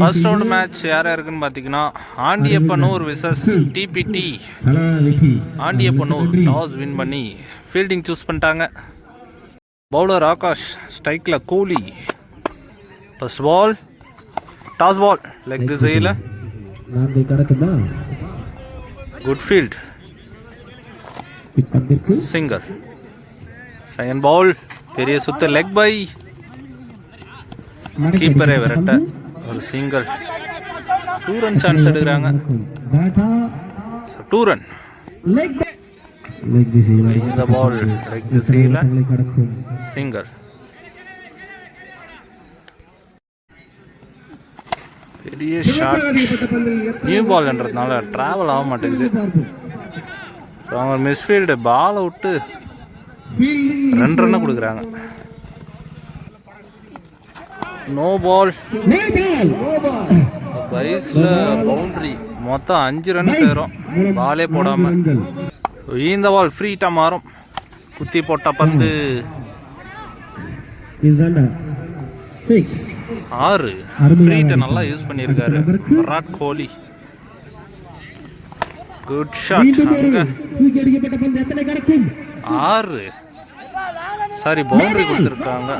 First round match யார் யாருக்குன்னு பார்த்தீங்கன்னா ஆண்டியப்பனூர் விசஸ் டிபிடி ஆண்டியப்பனூர் டாஸ் வின் பண்ணி ஃபீல்டிங் சூஸ் பண்ணிட்டாங்க. பவுலர் ஆகாஷ் ஸ்ட்ரைக்கில் கூலி. First ball toss ball leg திசையில் good field single second ball பெரிய சுத்து லெக் பை கீப்பரை விரட்ட. ஒரு சிங்கிள் டூ ரன் சான்ஸ் எடுக்கிறாங்க டூ ரன் இந்த பால் லெக் திசையில் தங்களை சிங்கர் பெரிய ஷாட் அதிகப்பட்ட பந்தில் நியூ பால்ன்றதுனால ட்ராவல் ஆக மாட்டேங்குது. அவங்க மிஸ்ஃபீல்டு பால் விட்டு ரெண்டு ரன்னு கொடுக்குறாங்க. நோ பால் வயசில் பவுண்ட்ரி மொத்தம் அஞ்சு ரன் சேரும். பாலே போடாமல் ரன்கள் இந்த பால் ஃப்ரீட்டாக மாறும். குத்தி போட்ட பந்து. ஆறு. ஃப்ரீட்டை நல்லா யூஸ் பண்ணியிருக்காரு. விராட் கோலி. குட் ஷாட் ஆறு. சாரி பவுண்டரி கொடுத்துருக்காங்க.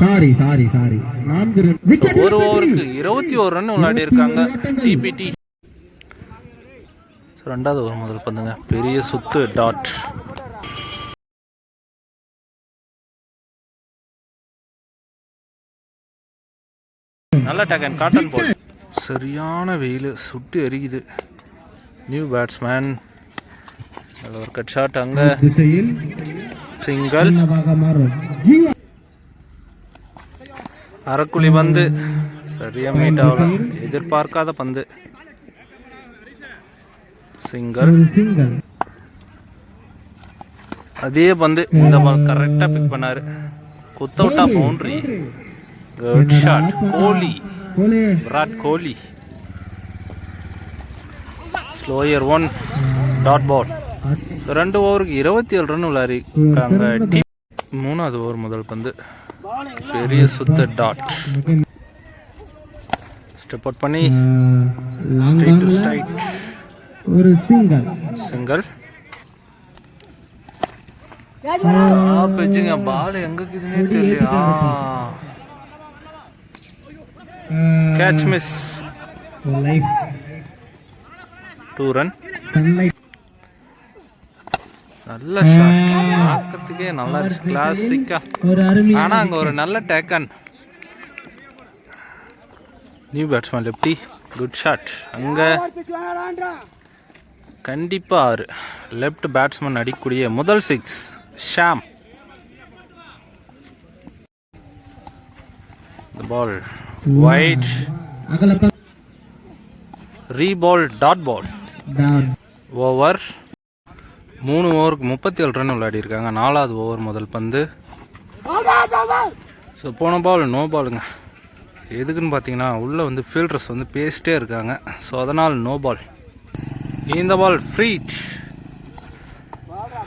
சாரி சாரி சாரி நான்கு விக்கெட் ஒரு ஓவருக்கு இருபத்தி ஒரு ரன் விளையாடி இருக்காங்க. டிபிடி ரெண்டாவது ஓவர் முதல் பந்துங்க. பெரிய சுத்து டாட் நல்ல டேக்கன் காட்டன் பால் சரியான வெயில் சுட்டு எரியுது நியூ பேட்ஸ்மேன் நல்ல ஒரு கட் ஷாட் அங்க. சிங்கிள் அரைக்குழி பந்து. சரியா மீட் ஆகல. எதிர்பார்க்காத பந்து. சிங்கர். சிங்கல் அதே பந்து. இந்த பால் கரெக்டாக பிக் பண்ணார். குத்த விட்டா boundary good shot Kohli. Virat Kohli. Slower one dot ball ரெண்டு ஓவருக்கு இருபத்தி ஏழு ரன் விளையாடிருக்காங்க டீம். மூணாவது ஓவர் முதல் பந்து. பெரிய சுத்த டாட் ஸ்டெப் அவுட் பண்ணி ஸ்ட்ரைட் டு ஸ்ட்ரைட் ஒரு சிங்கிள் பிச்சுங்க பால் எங்க இருக்குதுன்னே தெரியல catch miss life two run sunlight நல்ல ஷாட் பார்க்கறதுக்கே நல்லா இருந்துச்சு. கிளாசிக்கா ஆனா அங்க ஒரு நல்ல taken new batsman lefty good shot அங்க கண்டிப்பா ஆறு. லெஃப்ட் பேட்ஸ்மேன் அடிக்கக்கூடிய முதல் six Sham white அகலப்ப re ball dot ball over மூணு ஓவருக்கு முப்பத்தி ஏழு ரன் விளையாடி இருக்காங்க நாலாவது ஓவர் முதல் பந்து. ஸோ போன பால் நோ பாலுங்க எதுக்குன்னு பார்த்தீங்கன்னா உள்ளே வந்து ஃபீல்டர்ஸ் வந்து பேசிட்டே இருக்காங்க. ஸோ அதனால் நோ பால் இந்த பால் ஃப்ரீட்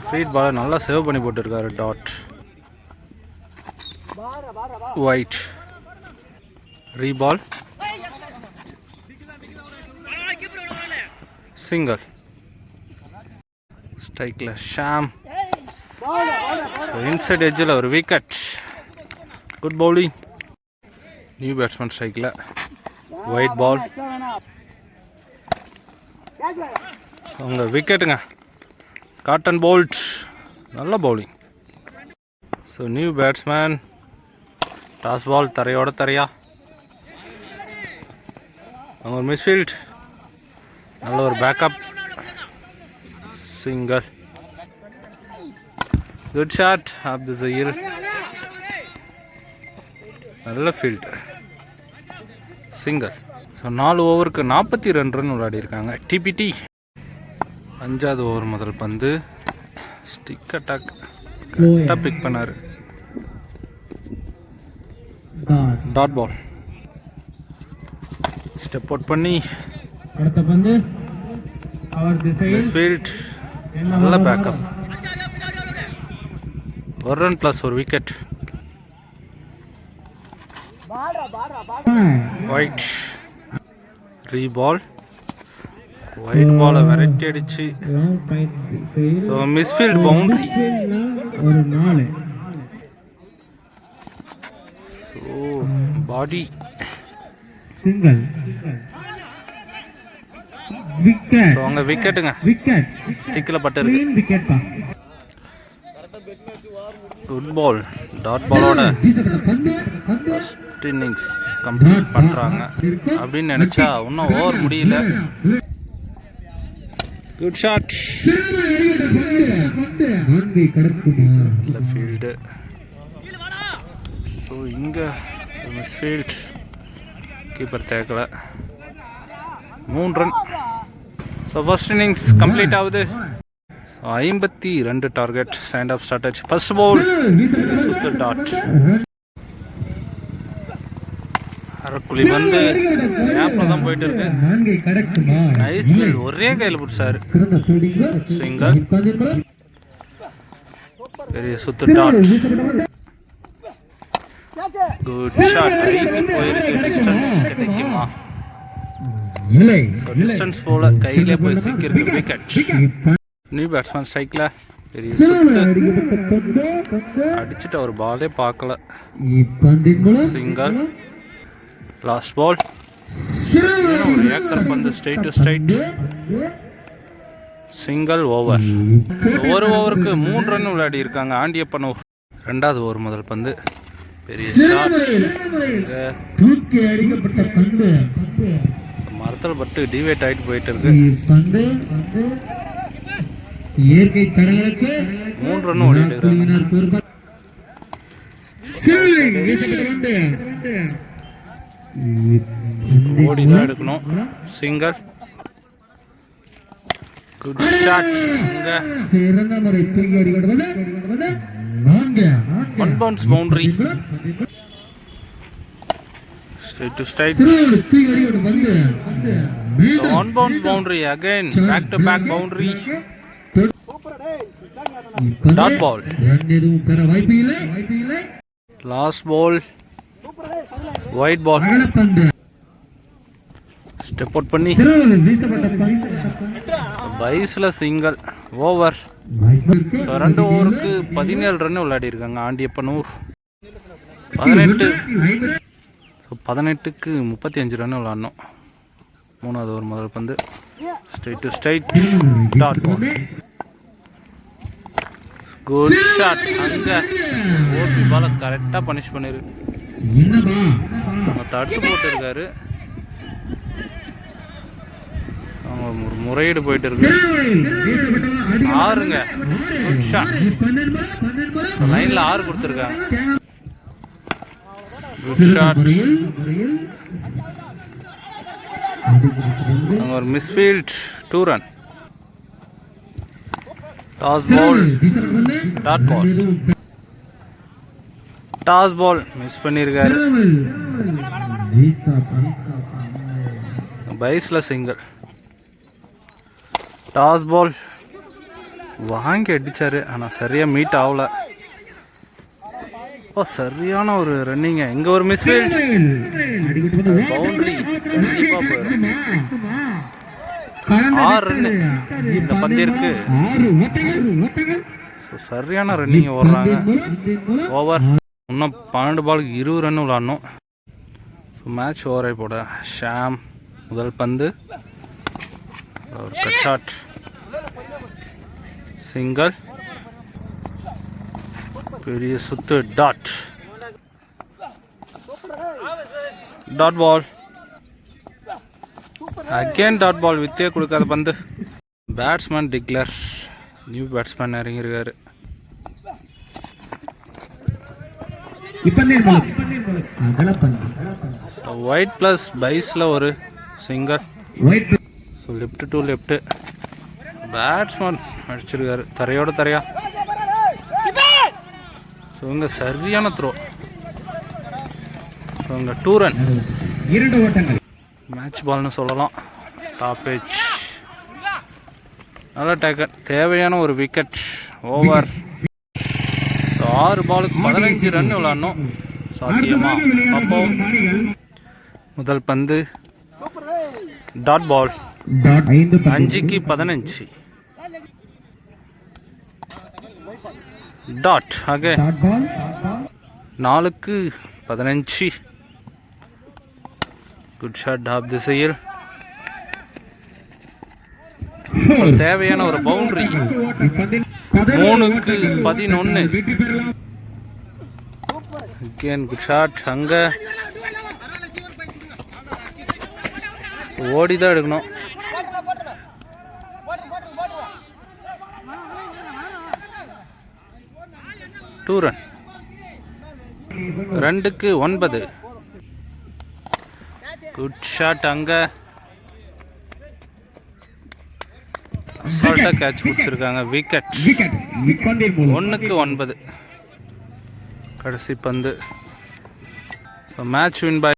ஃப்ரீட் பாலை நல்லா சேவ் பண்ணி போட்டிருக்காரு டாட் ஒயிட் ரீபால் சிங்கிள் ஸ்ட்ரைக்கில் ஷாம். இன்சைட் எட்ஜில் ஒரு wicket good bowling new batsman ஸ்ட்ரைக்கில் ஒயிட் பால் அவங்க விக்கெட்டுங்க காட்டன் போல்ட் நல்ல bowling so new batsman toss ball தரையோட தரையா. அவங்க ஒரு மிஸ்ஃபீல்ட் நல்ல ஒரு backup single good shot off the ஜயில் நல்ல ஃபீல்ட் சிங்கிள் ஸோ நாலு ஓவருக்கு நாற்பத்தி ரெண்டு ரன் விளையாடி இருக்காங்க டிபிடி அஞ்சாவது ஓவர் முதல் பந்து. ஸ்டிக் அட்டாக் கரெக்டாக பிக் பண்ணார். டாட் பால் ஸ்டெப் அவுட் பண்ணி. அடுத்த பந்து. அவர் திசையில். மிஸ்ஃபீல்ட் நல்ல பேக்கப் ஒரு ரன் ப்ளஸ் ஒரு wicket wide re ball wide பாலை விரட்டி அடிச்சு. So misfield boundary so body single wicket so அங்கே விக்கெட்டுங்க விக்கெட் ஸ்டிக்கில் பட்டிருக்கு கிளீன் விக்கெட் பா. குட் பால் டாட் பாலோட ஃபஸ்ட் இன்னிங்ஸ் கம்ப்ளீட் பண்ணுறாங்க அப்படின்னு நினச்சா இன்னும் ஓவர் முடியல. குட் ஷாட் நல்ல ஃபீல்டு ஸோ இங்கே மிஸ்ஃபீல்ட் கீப்பர் தேக்கல. மூணு run so first innings complete ஆகுது. ஐம்பத்தி ரெண்டு டார்கெட் ஸ்டாண்ட் அப் ஸ்டார்ட் ஆச்சு ஃபர்ஸ்ட் பவுல் சுத்து டாட் அரக்குழி வந்து கேப்ல தான் போயிட்டு இருக்கு. நைஸ் ஒரே கையில் பிடிச்சாரு. சிங்கர் பெரிய சுத்து டாட் குட் ஷாட் போயிருக்கு. டிஸ்டன்ஸ் கிடைக்குமா? டிஸ்டன்ஸ் போல கையிலே போய் சிக்கிருக்கு விக்கெட் நியூ பேட்ஸ்மேன் ஸ்ட்ரைக்கில் பெரிய அடிச்சுட்டு அவர் பாலே பார்க்கல. சிங்கர் லாஸ்ட் பால் ஒரு ஏக்கர் பந்து straight to straight single over ஒரு ஓவருக்கு மூணு ரன் விளையாடி இருக்காங்க. ஆண்டியப்பன் over. ரெண்டாவது ஓவர் முதல் பந்து. பெரிய ஷாட் மரத்தில் பட்டு டிவேட் ஆகிட்டு போயிட்டு இருக்கு. இயற்கை தடங்களுக்கு மூணு ரன் ஓடிட்டு ஓடி தான் எடுக்கணும். சிங்கர் குட் ஷாட் சிறந்த முறை தூக்கி அடிக்கப்பட்ட பந்து நான்கு one bounce boundary straight to straight சிறுவன் தூக்கி அடிக்கப்பட்ட பந்து மீண்டும் one bounce boundary again back to back boundary இப்பந்து dot ball run எதுவும் பெற வாய்ப்பு இல்லை வாய்ப்பு இல்லை last ball wide ball step out பண்ணி சிறுவன் சிங்கிள் ஓவர் வாய்ப்பிற்கு ஸோ ரெண்டு ஓவருக்கு பதினேழு ரன் விளையாடி இருக்காங்க ஆண்டியப்பனூர் பதினெட்டு. ஸோ பதினெட்டுக்கு முப்பத்தி அஞ்சு ரன் விளாடணும் மூணாவது ஓவர் முதல் பந்து. Straight to straight dot good shot அங்கே ஓபி பாலை கரெக்டாக பனிஷ் என்னப்பா அவங்க தடுத்து போட்டுருக்காரு. அவங்க ஒரு முறையீடு போயிட்டு இருக்கு ஆறுங்க லைனில் ஆறு கொடுத்துருக்காங்க. ஒரு misfield two run toss ball dot ball toss ball miss பண்ணியிருக்காரு பைஸில் சிங்கிள் டாஸ் பால் வாங்கி அடிச்சாரு. ஆனால் சரியாக மீட் ஆகல. ஓ சரியான ஒரு ரன்னிங்க இங்கே ஒரு போயிடும் ஆறு இந்த பந்திற்கு சரியான ரன்னிங் ஓடுறாங்க. ஓவர் இன்னும் பன்னெண்டு பாலுக்கு இருபது ரன் விளாடணும். ஸோ மேட்ச் ஓவரை போட. ஷாம் முதல் பந்து. ஒரு கட் ஷாட் சிங்கிள் பெரிய சுத்து. Dot dot ball again dot ball வித்தே கொடுக்காத பந்து. பேட்ஸ்மேன் டிக்ளர் நியூ பேட்ஸ்மேன் இறங்கியிருக்காரு. ஒயிட் ப்ளஸ் பைஸில் ஒரு single so left to left batsman அடிச்சிருக்காரு. தரையோட தரையா. ஸோ இங்கே சரியான த்ரோ ஸோ இங்கே டூ ரன் இரண்டு ஓட்டங்கள். மேட்ச் பால்னு சொல்லலாம். டாப் ஏஜ் நல்ல டேக்கர் தேவையான ஒரு விக்கெட் ஓவர் ஆறு பாலுக்கு பதினஞ்சு ரன் விளாடணும் சாத்தியமா. அப்போ முதல் பந்து. டாட் பால் அஞ்சுக்கு பதினஞ்சு. டாட் பால் நாலுக்கு பதினஞ்சு. குட் ஷாட் டாப் திசையில் தேவையான ஒரு பவுண்டரி மூணுக்கு பெறலாம் அகேன் குட் ஷாட் அங்க. ஓடி தான் எடுக்கணும். டூ ரன் ரெண்டுக்கு ஒன்பது. குட் ஷாட் அங்க. அசால்ட்டா கேட்ச் பிடிச்சிருக்காங்க. விக்கெட் ஒன்றுக்கு ஒன்பது. கடைசி பந்து. மேட்ச் வின் பாய்